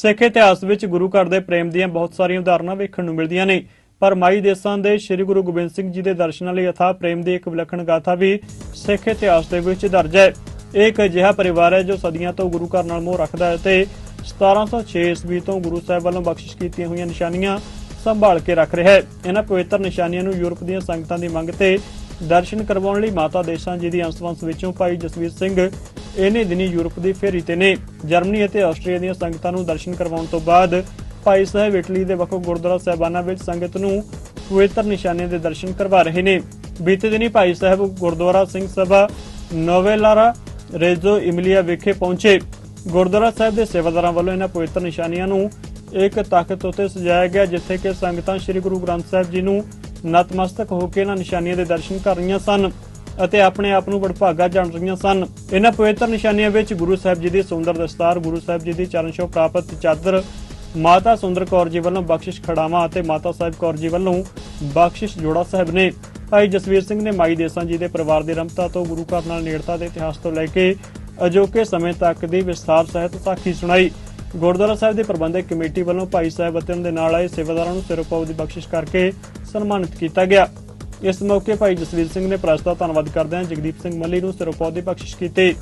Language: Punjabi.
ਸਿੱਖ ਇਤਿਹਾਸ ਵਿੱਚ ਗੁਰੂ ਘਰ ਦੇ ਪ੍ਰੇਮ ਦੀਆਂ ਬਹੁਤ ਸਾਰੀਆਂ ਉਦਾਹਰਨਾਂ ਵੇਖਣ ਨੂੰ ਮਿਲਦੀਆਂ ਨੇ। ਪਰ ਮਾਈ ਦੇਸਾਂ ਦੇ ਸ੍ਰੀ ਗੁਰੂ ਗੋਬਿੰਦ ਸਿੰਘ ਜੀ ਦੇ ਦਰਸ਼ਨਾਂ ਲਈ ਅਥਾਹ ਪ੍ਰੇਮ ਦੀ ਇੱਕ ਵਿਲੱਖਣ ਗਾਥਾ ਵੀ ਸਿੱਖ ਇਤਿਹਾਸ ਦੇ ਵਿੱਚ ਦਰਜ ਹੈ। ਇਹ ਇੱਕ ਅਜਿਹਾ ਪਰਿਵਾਰ ਹੈ ਜੋ ਸਦੀਆਂ ਤੋਂ ਗੁਰੂ ਘਰ ਨਾਲ ਮੋਹ ਰੱਖਦਾ ਹੈ ਤੇ 1706 ਈਸਵੀ ਤੋਂ ਗੁਰੂ ਸਾਹਿਬ ਵੱਲੋਂ ਬਖਸ਼ਿਸ਼ ਕੀਤੀਆਂ ਹੋਈਆਂ ਨਿਸ਼ਾਨੀਆਂ ਸੰਭਾਲ ਕੇ ਰੱਖ ਰਿਹਾ ਹੈ। ਇਹਨਾਂ ਪਵਿੱਤਰ ਨਿਸ਼ਾਨੀਆਂ ਨੂੰ ਯੂਰਪ ਦੀਆਂ ਸੰਗਤਾਂ ਦੀ ਮੰਗ ਤੇ ਦਰਸ਼ਨ ਕਰਵਾਉਣ ਲਈ ਮਾਤਾ ਦੇਸਾਂ ਜੀ ਦੀ ਅੰਸ਼ਵੰਸ਼ ਵਿੱਚੋਂ ਭਾਈ ਜਸਵੀਰ ਸਿੰਘ ਇਹਨੇ ਦਿਨੀ ਯੂਰਪ ਦੀ ਫੇਰੀ ਤੇ ਨੇ। ਜਰਮਨੀ ਅਤੇ ਆਸਟਰੀਆ ਦੀਆਂ ਸੰਗਤਾਂ ਨੂੰ ਦਰਸ਼ਨ ਕਰਵਾਉਣ ਤੋਂ ਬਾਅਦ ਭਾਈ ਸਾਹਿਬ ਇਟਲੀ ਦੇ ਵੱਖ ਗੁਰਦੁਆਰਾ ਸਾਹਿਬਾਨਾਂ ਵਿੱਚ ਸੰਗਤ ਨੂੰ ਪਵਿੱਤਰ ਨਿਸ਼ਾਨੀਆਂ ਦੇ ਦਰਸ਼ਨ ਕਰਵਾ ਰਹੇ ਨੇ। ਬੀਤੇ ਦਿਨੀ ਭਾਈ ਸਾਹਿਬ ਗੁਰਦੁਆਰਾ ਸਿੰਘ ਸਭਾ ਨੋਵੇਲਾਰਾ ਰੇਜ਼ੋ ਇਮਲੀਆ ਵਿਖੇ ਪਹੁੰਚੇ। ਗੁਰਦੁਆਰਾ ਸਾਹਿਬ ਦੇ ਸੇਵਾਦਾਰਾਂ ਵੱਲੋਂ ਇਹਨਾਂ ਪਵਿੱਤਰ ਨਿਸ਼ਾਨੀਆਂ ਨੂੰ ਇੱਕ ਤਖਤ ਉਤੇ ਸਜਾਇਆ ਗਿਆ, ਜਿੱਥੇ ਕਿ ਸੰਗਤਾਂ ਸ੍ਰੀ ਗੁਰੂ ਗ੍ਰੰਥ ਸਾਹਿਬ ਜੀ ਨੂੰ ਨਤਮਸਤਕ ਹੋ ਕੇ ਇਹਨਾਂ ਨਿਸ਼ਾਨੀਆਂ ਦੇ ਦਰਸ਼ਨ ਕਰ ਰਹੀਆਂ ਸਨ। ਅਤੇ ਆਪਣੇ ਆਪ ਨੂੰ ਵਡਭਾਗਾ ਜਾਣ ਰਹੀਆਂ ਸਨ। ਇਹਨਾਂ ਪਵਿੱਤਰ ਨਿਸ਼ਾਨੀਆਂ ਵਿੱਚ ਗੁਰੂ ਸਾਹਿਬ ਜੀ ਦੀ ਸੁੰਦਰ ਦਸਤਾਰ, ਗੁਰੂ ਸਾਹਿਬ ਜੀ ਦੀ ਚਰਨ ਛੋਹ ਪ੍ਰਾਪਤ ਚਾਦਰ, ਮਾਤਾ ਸੁੰਦਰ ਕੌਰ ਜੀ ਵੱਲੋਂ ਬਖਸ਼ਿਸ਼ ਖੜਾਵਾਂ ਅਤੇ ਮਾਤਾ ਸਾਹਿਬ ਕੌਰ ਜੀ ਵੱਲੋਂ ਬਖਸ਼ਿਸ਼ ਜੋੜਾ ਸਾਹਿਬ ਨੇ। ਭਾਈ ਜਸਵੀਰ ਸਿੰਘ ਨੇ ਮਾਈ ਦੇਸਾਂ ਜੀ ਦੇ ਪਰਿਵਾਰ ਦੀ ਰਮਤਾ ਤੋਂ ਗੁਰੂ ਘਰ ਨਾਲ ਨੇੜਤਾ ਦੇ ਇਤਿਹਾਸ ਤੋਂ ਲੈ ਕੇ ਅਜੋਕੇ ਸਮੇਂ ਤੱਕ ਦੀ ਵਿਸਥਾਰ ਸਹਿਤ ਸਾਖੀ ਸੁਣਾਈ। ਗੁਰਦੁਆਰਾ ਸਾਹਿਬ ਦੀ ਪ੍ਰਬੰਧਕ ਕਮੇਟੀ ਵੱਲੋਂ ਭਾਈ ਸਾਹਿਬ ਅਤੇ ਉਹਨਾਂ ਦੇ ਨਾਲ ਆਏ ਸੇਵਾਦਾਰਾਂ ਨੂੰ ਸਿਰੋਪਾਉ ਦੀ ਬਖਸ਼ਿਸ਼ ਕਰਕੇ ਸਨਮਾਨਿਤ ਕੀਤਾ ਗਿਆ। ਇਸ ਮੌਕੇ ਭਾਈ ਜਸਵੀਰ ਸਿੰਘ ਨੇ ਪ੍ਰੈਸ ਦਾ ਧੰਨਵਾਦ ਕਰਦਿਆਂ ਜਗਦੀਪ ਸਿੰਘ ਮੱਲੀ ਨੂੰ ਸਿਰੋਪਾਉ ਦੀ ਬਖਸ਼ਿਸ਼ ਕੀਤੀ।